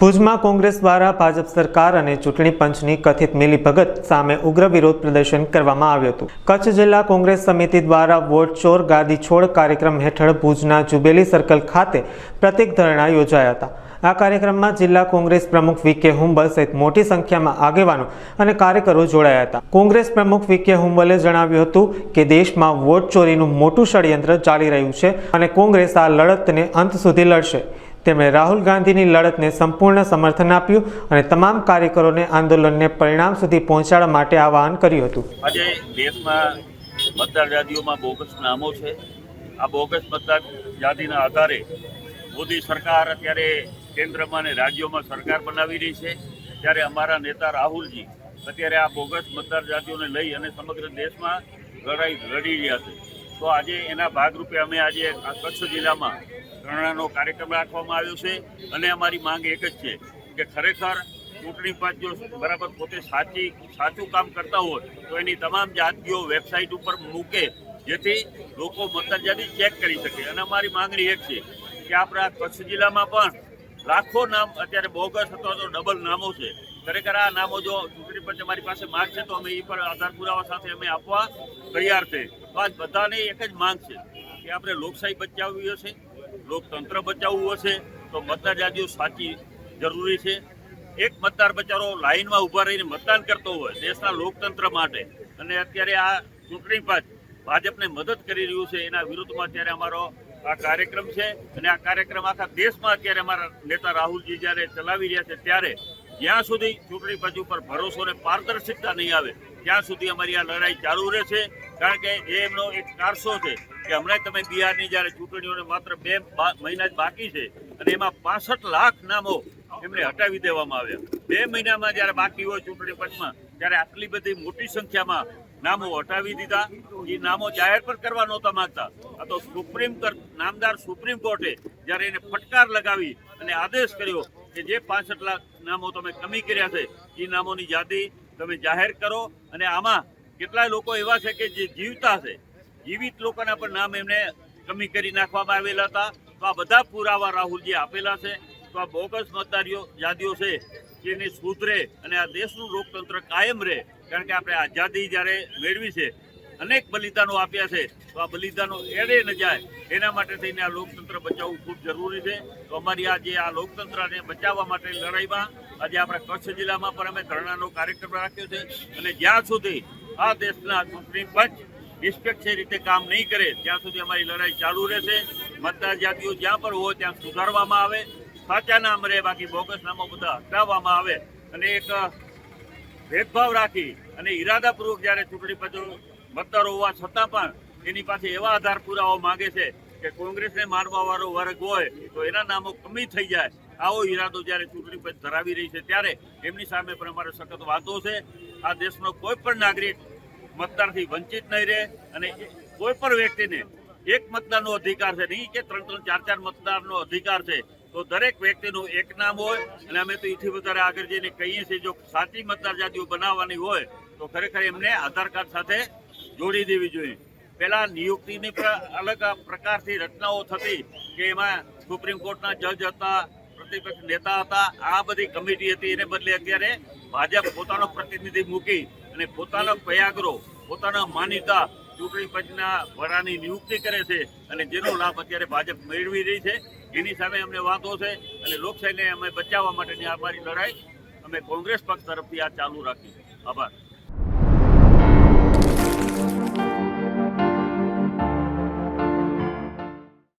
ભુજમાં કોંગ્રેસ દ્વારા ભાજપ સરકાર અને ચૂંટણી પંચની કથિત મિલીભગત સામે ઉગ્ર વિરોધ પ્રદર્શન કરવામાં આવ્યું હતું. કચ્છ જિલ્લા કોંગ્રેસ સમિતિ દ્વારા વોટ ચોર ગાદી છોડ કાર્યક્રમ હેઠળ ભુજના જુબેલી સર્કલ ખાતે પ્રતિક ધરણા યોજાયા હતા. આ કાર્યક્રમમાં જિલ્લા કોંગ્રેસ પ્રમુખ વી હુંબલ સહિત મોટી સંખ્યામાં આગેવાનો અને કાર્યકરો જોડાયા હતા. કોંગ્રેસ પ્રમુખ વી હુંબલે જણાવ્યું હતું કે દેશમાં વોટ ચોરીનું મોટું ષડયંત્ર ચાલી રહ્યું છે અને કોંગ્રેસ આ લડતને અંત સુધી લડશે. તેમણે રાહુલ ગાંધીની લડતને સંપૂર્ણ સમર્થન આપ્યું અને તમામ કાર્યકરોને આંદોલનને પરિણામ સુધી પહોંચાડવા માટે આહવાન કર્યું હતું. આજે દેશમાં મતદાર યાદીઓમાં બોગસ નામો છે. આ બોગસ મતદાર યાદીના આધારે મોદી સરકાર અત્યારે કેન્દ્રમાં અને રાજ્યોમાં સરકાર બનાવી રહી છે. ત્યારે અમારા નેતા રાહુલજી અત્યારે આ બોગસ મતદાર યાદીઓને લઈ અને સમગ્ર દેશમાં લડાઈ લડી રહ્યા છે. તો આજે એના ભાગરૂપે અમે આજે કચ્છ જિલ્લામાં ધરણાનો કાર્યક્રમ રાખવામાં આવ્યો છે અને અમારી માંગ એક જ છે કે ખરેખર ચૂંટણી પંચ જો બરાબર પોતે સાચી સાચું કામ કરતા હોય તો એની તમામ જાતિઓ વેબસાઇટ ઉપર મૂકે, જેથી લોકો મતદાર ચેક કરી શકે. અને અમારી માંગણી એક છે કે આપણા કચ્છ જિલ્લામાં પણ લાખો નામ, અત્યારે બોગસ અથવા તો ડબલ નામો છે. ખરેખર આ નામો જો ચૂંટણી પંચ અમારી પાસે માંગ છે તો અમે એ પર આધાર પુરાવા સાથે અમે આપવા તૈયાર છે. તો આજ બધાને એક જ માંગ છે કે આપણે લોકશાહી બચાવવી હશે. લોકતંત્ર બચાવવું હશે, તો મતદાર યાદીઓ સાચી જરૂરી છે. એક મતદાર બચારો લાઈનમાં ઊભા રહીને મતદાન કરતો હોય, દેશના લોકતંત્ર માટે. અને અત્યારે આ ચૂંટણી પાંચ ભાજપને મદદ કરી રહ્યું છે, એના વિરુદ્ધમાં અત્યારે અમારો આ કાર્યક્રમ છે. અને આ કાર્યક્રમ આખા દેશમાં અત્યારે અમારા નેતા રાહુલજી જ્યારે ચલાવી રહ્યા છે, ત્યારે જ્યાં સુધી ચૂંટણી પંચ ઉપર ભરોસો અને પારદર્શિકતા નહીં આવે, ત્યાં સુધી અમારી આ લડાઈ ચાલુ રહેશે. કારણ કે એમનો એક કારસો છે કે હમણાં તમે બિહારની જ્યારે ચૂંટણીઓને માત્ર બે મહિના જ બાકી છે અને એમાં પાસઠ લાખ નામો એમને હટાવી દેવામાં આવ્યા. બે મહિનામાં જ્યારે બાકી હોય ચૂંટણી પંચમાં, ત્યારે આટલી બધી મોટી સંખ્યામાં નામો હટાવી દીધા. એ નામો જાહેર પણ કરવા નહોતા માંગતા. આ તો સુપ્રીમ કોર્ટ, નામદાર સુપ્રીમ કોર્ટે જ્યારે એને ફટકાર લગાવી અને આદેશ કર્યો કે જે પાસઠ લાખ નામો તમે કમી કર્યા છે, એ નામોની યાદી તમે જાહેર કરો અને આમાં કેટલાય લોકો એવા છે કે જે જીવતા છે? જીવિત લોકોના પણ નામ એમને કમી કરી નાખવામાં આવેલા હતા. તો આ બધા પુરાવા રાહુલજી આપેલા છે. તો આ બોગસ મતદારીઓ યાદીઓ છે જેને સુધરે અને આ દેશનું લોકતંત્ર કાયમ રહે. કારણ કે આપણે આઝાદી જ્યારે મેળવી છે, અનેક બલિદાનો આપ્યા છે. તો આ બલિદાનો એડે ન જાય. એના માટે થઈને આ લોકતંત્ર બચાવવું ખૂબ જરૂરી છે. તો અમારી આ જે આ લોકતંત્રને બચાવવા માટે લડાઈમાં આજે આપણા કચ્છ જિલ્લામાં પણ અમે ધરણાનો કાર્યક્રમ રાખ્યો છે. અને જ્યાં સુધી આ દેશના ચૂંટણી પંચ નિષ્પક્ષ રીતે કામ નહીં કરે, ત્યાં સુધી અમારી લડાઈ ચાલુ રહેશે. મતદાર જાતિઓ જ્યાં પણ હોય ત્યાં સુધારવામાં આવે. સાચા નામ રહે બાકી બોગસ નામો બધા હટાવવામાં આવે અને એક ભેદભાવ રાખી અને ઈરાદાપૂર્વક જ્યારે ચૂંટણી પંચો મતદારો હોવા છતાં પણ એની પાસે એવા આધાર પુરાવો માંગે છે કે કોંગ્રેસને મારવા વાળો વર્ગ હોય તો એના નામો કમી થઈ જાય. આવો ઈરાદો જ્યારે ચૂંટણી પંચ ધરાવી રહી છે ત્યારે એમની સામે પણ અમારે સખત વાંધો છે. આ દેશનો કોઈ પણ નાગરિક મતદારથી વંચિત નહીં રહે અને કોઈ પણ વ્યક્તિને એક મતદારનો અધિકાર છે નહીં કે ત્રણ ત્રણ ચાર ચાર મતદારનો અધિકાર છે, તો દરેક વ્યક્તિનું એક નામ હોય અને અમે તો એથી વધારે આગળ જઈને કહીએ છીએ જો સાચી મતદાર જાતિઓ બનાવવાની હોય તો ખરેખર એમને આધાર કાર્ડ સાથે જોડી દેવી જોઈએ. પહેલા નિયુક્તિની અલગ પ્રકારથી રચનાઓ થતી કે એમાં સુપ્રીમ કોર્ટના જજ હતા, પ્રતિપક્ષ નેતા હતા, આ બધી કમિટી હતી. એને બદલે અત્યારે ભાજપ પોતાનો પ્રતિનિધિ મૂકી અને પોતાનો પયાગરો પોતાના માન્યતા ચૂંટણી પંચના વડાની નિયુક્તિ કરે છે અને જેનો લાભ અત્યારે ભાજપ મેળવી રહી છે. એની સામે અમને વાંધો છે અને લોકશાહીને અમે બચાવવા માટેની અમારી લડાઈ અમે કોંગ્રેસ પક્ષ તરફથી આ ચાલુ રાખી. આભાર.